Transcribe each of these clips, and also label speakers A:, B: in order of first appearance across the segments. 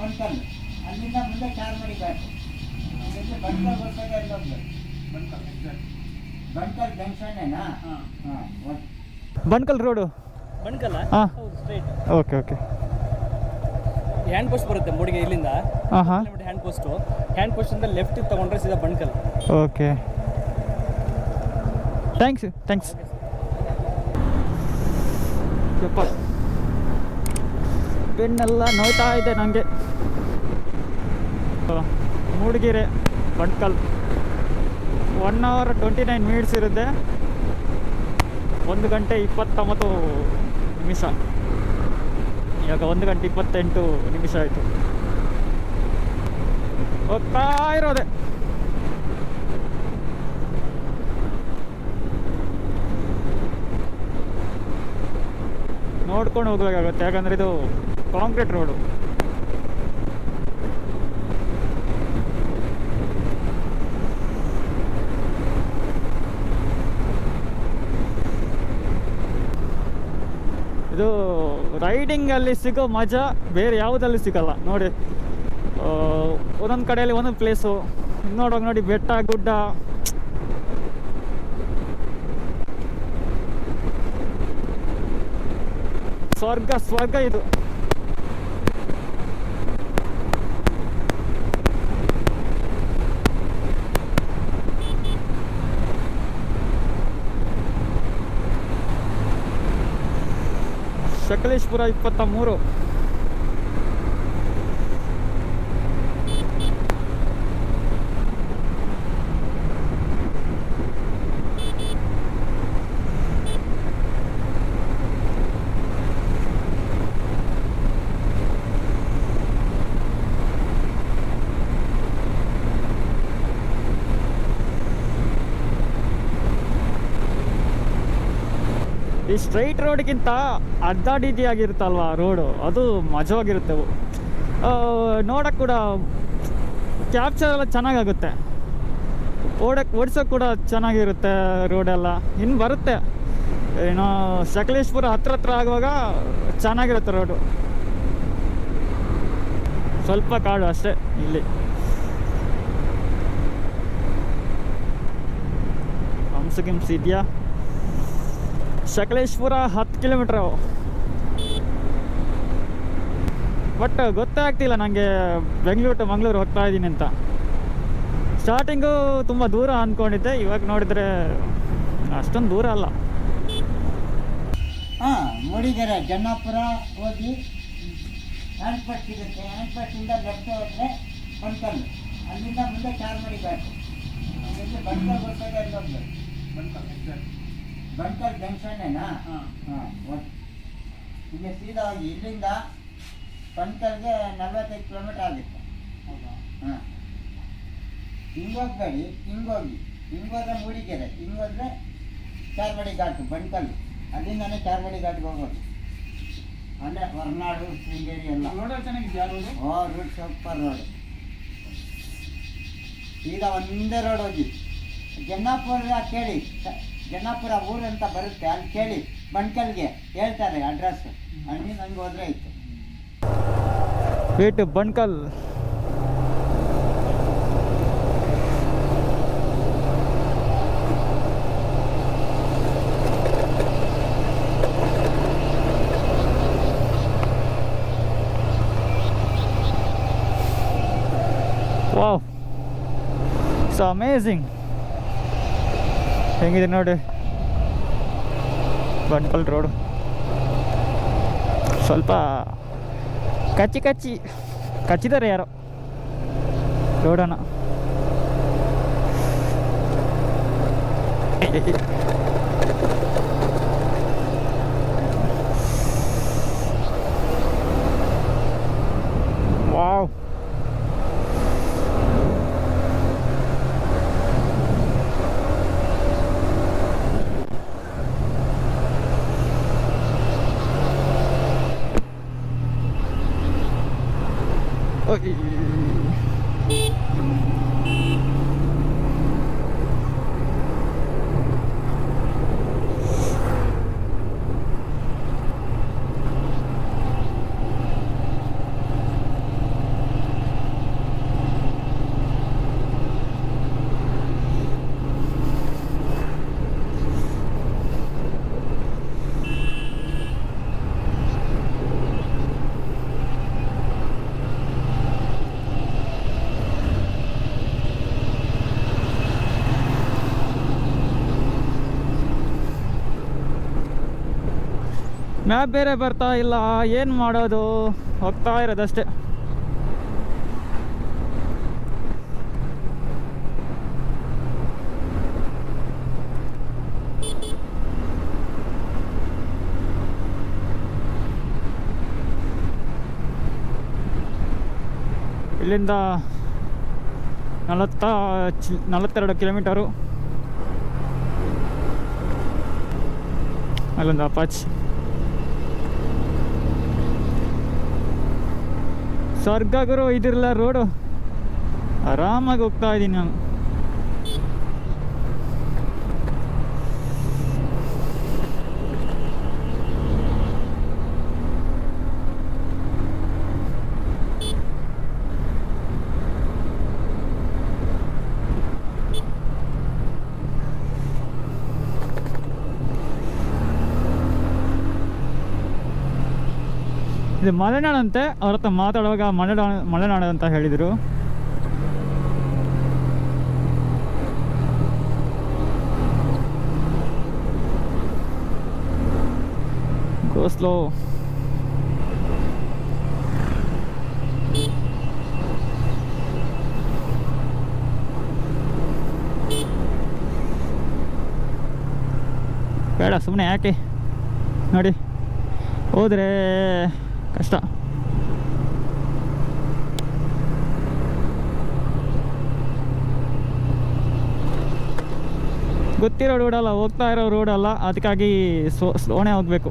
A: ಬಂಕಲ್ ಅಲ್ಲಿಂದ ಮುಂದೆ ಚಾರ್ ಮಾಡಿ ಇಲ್ಲಿ ಬಂಕಲ್ ಬರ್ತಾರೆ ಅಲ್ಲೊಂದು
B: ಬಂಕಲ್
A: ಜಂಕ್ಷನ್ನೇನಾ?
B: ಹಾಂ.
A: ಹಾಂ
C: ಬಣ್ಕಲ್ ರೋಡು?
B: ಬಣ್ಕಲ್ಲ?
C: ಹಾಂ.
B: ಹೌದು straight
C: okay okay.
B: Hand post ಬರುತ್ತೆ ಮೂಡಿಗೆ ಇಲ್ಲಿಂದ.
C: Hand
B: post hand post hand ಪೋಸ್ಟಿಂದ left ತಗೊಂಡ್ರೆ ಸೀದಾ ಬಂಕಲ್
C: ಓಕೆ. ಥ್ಯಾಂಕ್ಸ್ ಥ್ಯಾಂಕ್ಸ್ ಯಪ್ಪ. ಬೆನ್ನೆಲ್ಲ ನೋಯ್ತಾ ಇದೆ ನನಗೆ Mudigere, Bankal. One hour twenty nine minutes ಇರುತ್ತೆ. ಒಂದು ಗಂಟೆ ಇಪ್ಪತ್ತೊಂಬತ್ತು ನಿಮಿಷ. ಇವಾಗ ಒಂದು ಗಂಟೆ ಇಪ್ಪತ್ತೆಂಟು ನಿಮಿಷ ಆಯಿತು. ಹೋಗ್ತಾ ಇರೋದೆ. ನೋಡ್ಕೊಂಡು ಹೋಗ್ಬೇಕಾಗುತ್ತೆ. ಯಾಕಂದ್ರೆ ಇದು ಕಾಂಕ್ರೀಟ್ ರೋಡು. ಇದು ರೈಡಿಂಗಲ್ಲಿ ಸಿಗೋ ಮಜಾ ಬೇರೆ ಯಾವುದಲ್ಲಿ ಸಿಗಲ್ಲ. ನೋಡಿ ಒಂದೊಂದು ಕಡೆಯಲ್ಲಿ ಒಂದೊಂದು ಪ್ಲೇಸು ನೋಡುವಾಗ ನೋಡಿ, ಬೆಟ್ಟ, ಗುಡ್ಡ. ಸ್ವರ್ಗ ಸ್ವರ್ಗ ಇದು. ಸಕಲೇಶ್ಪುರ ಇಪ್ಪತ್ತ ಮೂರು ಈ ಸ್ಟ್ರೈಟ್ ರೋಡ್ಗಿಂತ ಆಗಿರುತ್ತಲ್ವಾ ರೋಡು ಅದು ಮಜವಾಗಿರುತ್ತೆ. ನೋಡೋಕ್ಕೆ ನೋಡೋಕೆ ಕೂಡ ಕ್ಯಾಪ್ಚರ್ ಎಲ್ಲ ಚೆನ್ನಾಗಾಗುತ್ತೆ. ಓಡಕ್ಕೆ ಓಡಿಸೋಕೆ ಕೂಡ ಚೆನ್ನಾಗಿರುತ್ತೆ ರೋಡೆಲ್ಲ ಇನ್ನು ಬರುತ್ತೆ. ಏನೋ ಸಕಲೇಶ್ಪುರ ಹತ್ರ ಹತ್ರ ಆಗುವಾಗ ಚೆನ್ನಾಗಿರುತ್ತೆ ರೋಡು ಸ್ವಲ್ಪ ಕಾಡು ಅಷ್ಟೇ ಇಲ್ಲಿ. ಹಂಸ ಗಿಮ್ಸ್ ಇದೆಯಾ? ಸಕಲೇಶ್ಪುರ ಹತ್ತು ಕಿಲೋಮೀಟ್ರ್. ಬಟ್ ಗೊತ್ತೇ ಆಗ್ತಿಲ್ಲ ನನಗೆ ಬೆಂಗಳೂರು ಟು ಮಂಗಳೂರು ಹೋಗ್ತಾ ಇದ್ದೀನಿ ಅಂತ. ಸ್ಟಾರ್ಟಿಂಗು ತುಂಬ ದೂರ ಅಂದ್ಕೊಂಡಿದ್ದೆ ಇವಾಗ ನೋಡಿದರೆ ಅಷ್ಟೊಂದು ದೂರ ಅಲ್ಲ.
A: ಹಾಂ ಮೂಡಿಗೆರೆ ಜನ್ನಾಪುರ ಹೋಗಿ ಹ್ಯಾಂಡ್ಪಟ್ ಸಿಗುತ್ತೆ. ಹ್ಯಾಂಡ್ಪಟ್ಟಿಂದ ಲೆಫ್ಟ್ ಹೋದರೆ ಬಂಕಲ್. ಅಲ್ಲಿಂದ ಮುಂದೆ ಚಾರ್ಮಡಿ ಬೇಕು ಬಂಕಲ್ ಬರ್ತಾರೆ ಅಲ್ಲೊಂದು
B: ಬಂಕಲ್ ಎಕ್ಸಾಕ್ಟ್.
A: ಬಂಕಲ್ ಜಂಕ್ಷನ್ನೇನಾ
B: ಹಾಂ.
A: ಹಾಂ ಇಲ್ಲಿ ಸೀದಾ ಹೋಗಿ ಇಲ್ಲಿಂದ ಬಂಕಲ್ಗೆ ನಲ್ವತ್ತೈದು ಕಿಲೋಮೀಟರ್ ಆಗುತ್ತೆ.
B: ಹೌದಾ?
A: ಹಾಂ. ಹಿಂಗೋಗ್ಬೇಡಿ ಹಿಂಗೋಗಿ ಹಿಂಗೋದ್ರೆ ಮೂಡಿಗೆರೆ ಹಿಂಗೋದ್ರೆ ಚಾರ್ಬಡಿ ಘಾಟು ಬಂಟಲ್ ಅಲ್ಲಿಂದನೇ ಚಾರ್ಬಡಿ ಘಾಟ್ಗೆ ಹೋಗೋದು. ಅಂದರೆ ಹೊರನಾಡು ಶೃಂಗೇರಿ ಎಲ್ಲ.
B: ರೋಡ್ ಚೆನ್ನಾಗಿದೆ ಯಾರು
A: ಓ ರೂಟ್ ಸೂಪರ್ ರೋಡ್ ಈಗ ಒಂದೇ ರೋಡ್ ಹೋಗಿ. ಜನ್ನಾಪುರ ಕೇಳಿ. ಜನ್ನಾಪುರ ಊರು ಅಂತ ಬರುತ್ತೆ ಅಲ್ಲಿ ಕೇಳಿ ಬಂಕಲ್ಗೆ ಹೇಳ್ತಾರೆ ಅಡ್ರೆಸ್. ಅಲ್ಲಿ ನಂಗೆ ಹೋದ್ರೆ ಆಯ್ತು.
C: Wait Bankal wow so amazing ಹೆಂಗಿದೆ ನೋಡಿ? ಬಣ್ಕಲ್ ರೋಡು. ಸ್ವಲ್ಪ ಕಚ್ಚಿ ಕಚ್ಚಿ ಕಚ್ಚಿದ್ದಾರೆ ಯಾರೋ ರೋಡನ್ನು. ವಾವ್. Beep. ಮ್ಯಾಪ್ ಬೇರೆ ಬರ್ತಾ ಇಲ್ಲ ಏನು ಮಾಡೋದು? ಹೋಗ್ತಾ ಇರೋದಷ್ಟೇ ಇಲ್ಲಿಂದ ನಲವತ್ತ ನಲವತ್ತೆರಡು ಕಿಲೋಮೀಟರು. ಅಲ್ಲೊಂದು ಅಪಾಚ್ ಸ್ವರ್ಗ ಗುರು ಇದಿರಲ್ಲ ರೋಡು. ಆರಾಮಾಗಿ ಹೋಗ್ತಾ ಇದ್ದೀನಿ ನಾನು. ಇದು ಮಲೆನಾಡಂತೆ ಅವ್ರ ಹತ್ರ ಮಾತಾಡುವಾಗ ಮಲೆನಾಡು ಮಲೆನಾಡು ಅಂತ ಹೇಳಿದರು. ಗೋಸ್ಲೋ ಬೇಡ ಸುಮ್ಮನೆ ಯಾಕೆ? ನೋಡಿ. ಹೋದ್ರೆ ಕಷ್ಟ ಗೊತ್ತಿರೋ ರೋಡಲ್ಲ ಹೋಗ್ತಾ ಇರೋ ರೋಡಲ್ಲ ಅದಕ್ಕಾಗಿ ಸ್ಲೋ ಸ್ಲೋನೇ ಹೋಗಬೇಕು.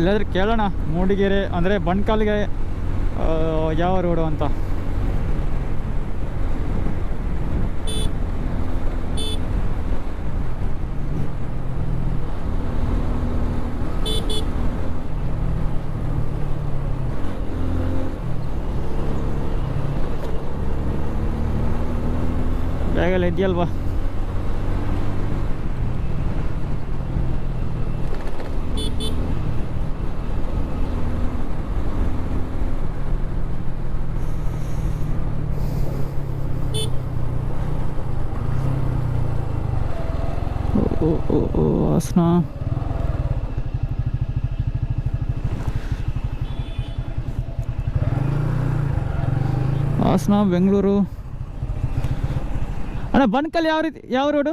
C: ಎಲ್ಲಾದ್ರೂ ಕೇಳೋಣ ಮೂಡಿಗೆರೆ ಅಂದರೆ ಬಣ್ಕಾಲ್ಗೆ ಯಾವ ರೋಡು ಅಂತ? ಬೇಗಲ್ಲ ಇದೆಯಲ್ವಾ ಓ ಓ ಹಾಸನ ಹಾಸನ ಬೆಂಗಳೂರು ಅಣ್ಣ ಬನ್ಕಲ್ ಯಾವ ರೀತಿ, ಯಾವ road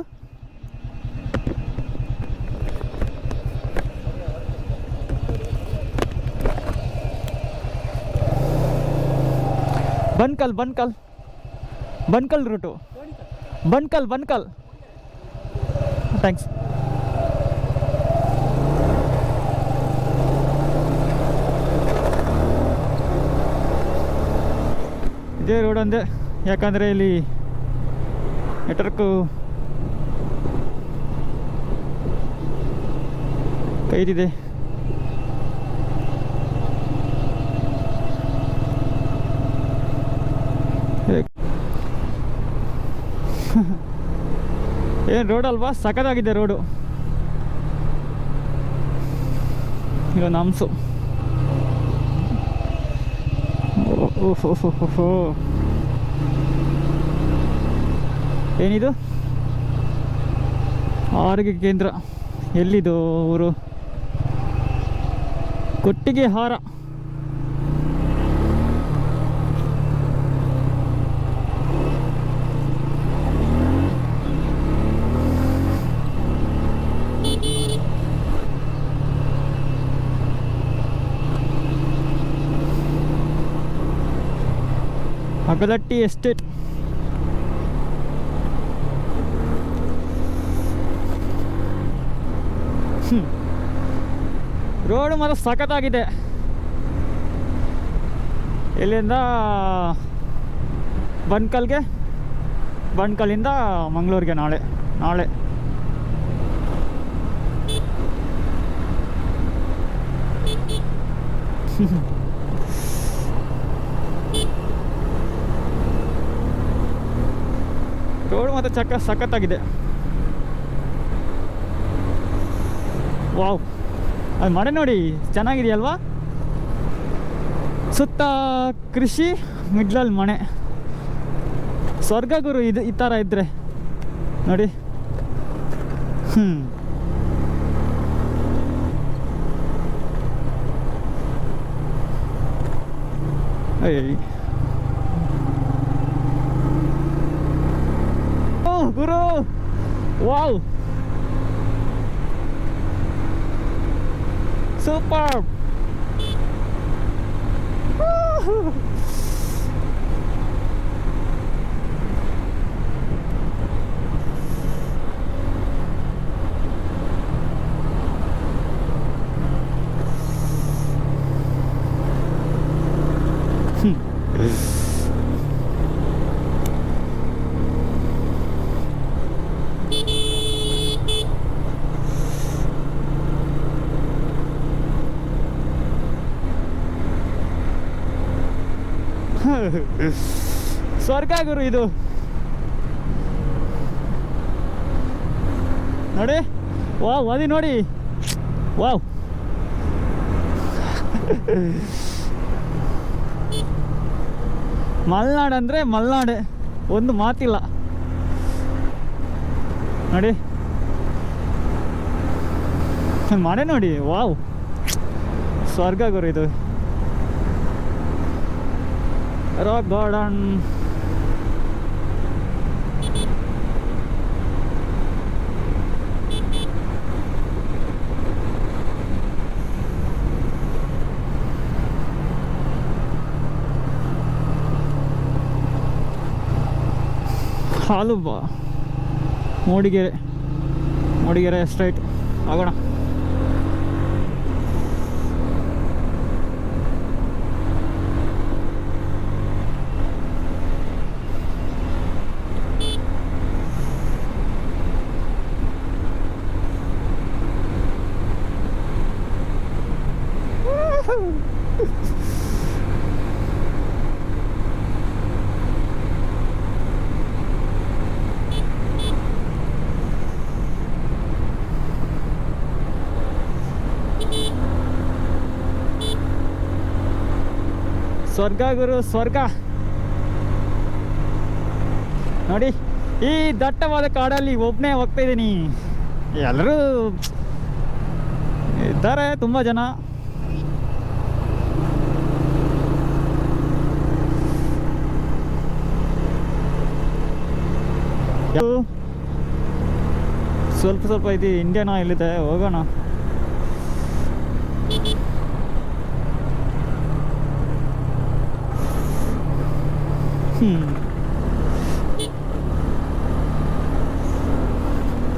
C: Bankal Bankal Bankal route Bankal Bankal thanks ಇದೇ ರೋಡ್ ಅಂದೆ ಯಾಕಂದರೆ ಇಲ್ಲಿ ನೆಟ್ವರ್ಕು ಕೈದಿದೆ. ಏನು ರೋಡ್ ಅಲ್ವಾ? ಸಖತ್ತಾಗಿದೆ ರೋಡು ಇಲ್ಲೊಂದು ಹಂಸು. ಓಹೋ ಏನಿದು? ಆರೋಗ್ಯ ಕೇಂದ್ರ ಎಲ್ಲಿದು ಊರು? ಕೊಟ್ಟಿಗೆ ಹಾರ. ಅಗಲಟ್ಟಿ ಎಸ್ಟೇಟ್ ರೋಡ್ ಮಾತ್ರ ಸಖತ್ತಾಗಿದೆ. ಇಲ್ಲಿಂದ ಬನ್ಕಲ್ಗೆ ಬನ್ಕಲ್ಲಿಂದ ಮಂಗಳೂರಿಗೆ ನಾಳೆ ನಾಳೆ. ರೋಡ್ ಮಾತ್ರ ಚಕ್ಕ ಸಖತ್ತಾಗಿದೆ. ವಾವ್. ಅದು ಮಳೆ ನೋಡಿ, ಚೆನ್ನಾಗಿದೆಯಲ್ವಾ? ಸುತ್ತ ಕೃಷಿ, ಮಿಡ್ಲಲ್ಲಿ ಮನೆ. ಸ್ವರ್ಗ ಗುರು ಇದು, ಈ ಥರ ಇದ್ದರೆ ನೋಡಿ. ಹ್ಞೂ ಅಯ್ಯ ಓ ಗುರು ವಾವ್ ಸೂಪರ್ ಸ್ವರ್ಗ ಗುರು ಇದು. ನೋಡಿ, ವಾವ್, ಓದಿ ನೋಡಿ. ವಾವ್. ಮಲ್ನಾಡ್ ಅಂದರೆ ಮಲ್ನಾಡೆ, ಒಂದು ಮಾತಿಲ್ಲ. ನೋಡಿ. ಮಾಡೇ ನೋಡಿ, ವಾವ್. ಸ್ವರ್ಗ ಗುರು ಇದು. ರಾಕ್ ಗಾರ್ಡನ್ ಹಾಲು ಬಾ ಮೂಡಿಗೆರೆ ಮೂಡಿಗೆರೆ ಸ್ಟ್ರೈಟ್ ಆಗೋಣ ಸ್ವರ್ಗ ಗುರು ಸ್ವರ್ಗ. ನೋಡಿ, ಈ ದಟ್ಟವಾದ ಕಾಡಲ್ಲಿ ಒಬ್ಬನೇ ಹೋಗ್ತಾ ಇದ್ದೀನಿ. ಎಲ್ಲರೂ ಇದ್ದಾರೆ ತುಂಬ ಜನ. ಸ್ವಲ್ಪ ಸ್ವಲ್ಪ ಇದು ಇಂಡಿಯನ್ ಇಲ್ಲಿದೆ ಹೋಗೋಣ.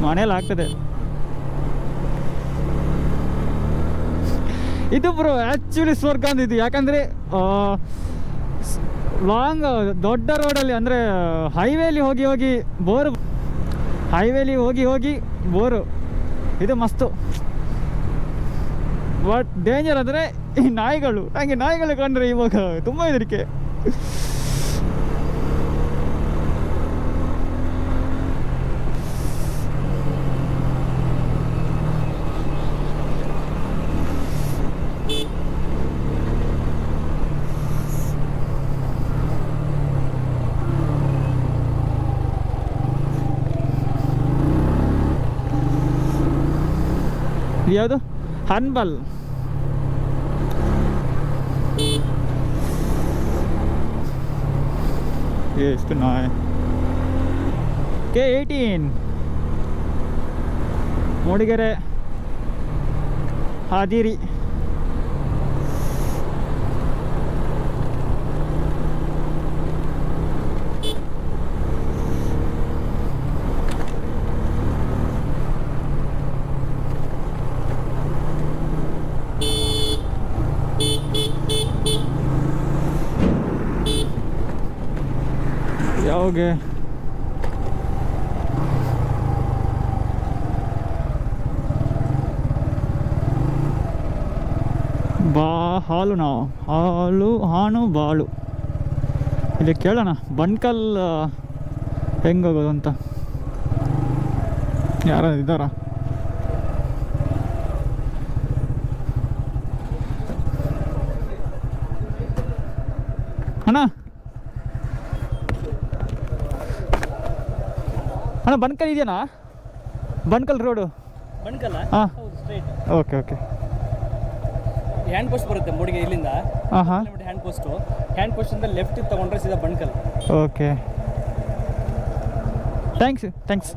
C: ಮನೇಲಿ ಆಗ್ತದೆ. ಇದು ಬ್ರೋ ಆ್ಯಕ್ಚುಲಿ ಸ್ವರ್ಗ ಅಂತ ಇದು. ಯಾಕಂದರೆ ಲಾಂಗ್ ದೊಡ್ಡ ರೋಡಲ್ಲಿ ಅಂದರೆ ಹೈವೇಲಿ ಹೋಗಿ ಹೋಗಿ ಬೋರು ಹೈವೇಲಿ ಹೋಗಿ ಹೋಗಿ ಬೋರು. ಇದು ಮಸ್ತು. ಬಟ್ ಡೇಂಜರ್ ಅಂದರೆ, ಈ ನಾಯಿಗಳು. ನನಗೆ ನಾಯಿಗಳು ಕಂಡ್ರೆ ಇವಾಗ ತುಂಬ ಹೆದರಿಕೆ. ಯಾವುದು ಹನ್ಬಲ್ ಎಷ್ಟು ನಾಯ್ ಕೆ ಏಯ್ಟೀನ್ ಮೂಡಿಗೆರೆ ಹಾದಿರಿ ಯಾವಾಗ ಬಾ, ಹಾಲು ನಾವು. ಹಾಲು, ಹಾನು, ಬಾಳು. ಇಲ್ಲಿ ಕೇಳೋಣ, ಬಣ್ಕಲ್ ಹೆಂಗೋಗೋದು ಅಂತ. ಯಾರ ಇದ್ದಾರ? ಅಣ್ಣ ಅಣ್ಣ ಬನ್ಕಲ್ ಇದೆಯಾ ಬನ್ಕಲ್ ರೋಡು
B: ಬಣ್ಕಲ್ಲ?
C: ಹಾ. ಓಕೆ ಓಕೆ
B: ಹ್ಯಾಂಡ್ ಪೋಸ್ಟ್ ಬರುತ್ತೆ ಮೂಡಿಗೆ ಇಲ್ಲಿಂದ.
C: ಹಾಂ
B: ಹ್ಯಾಂಡ್ ಪೋಸ್ಟು ಹ್ಯಾಂಡ್ ಪೋಸ್ಟಿಂದ ಲೆಫ್ಟ್ ತಗೊಂಡ್ರೆ ಸೀದಾ ಬಣ್ಕಲ್.
C: Okay thanks thanks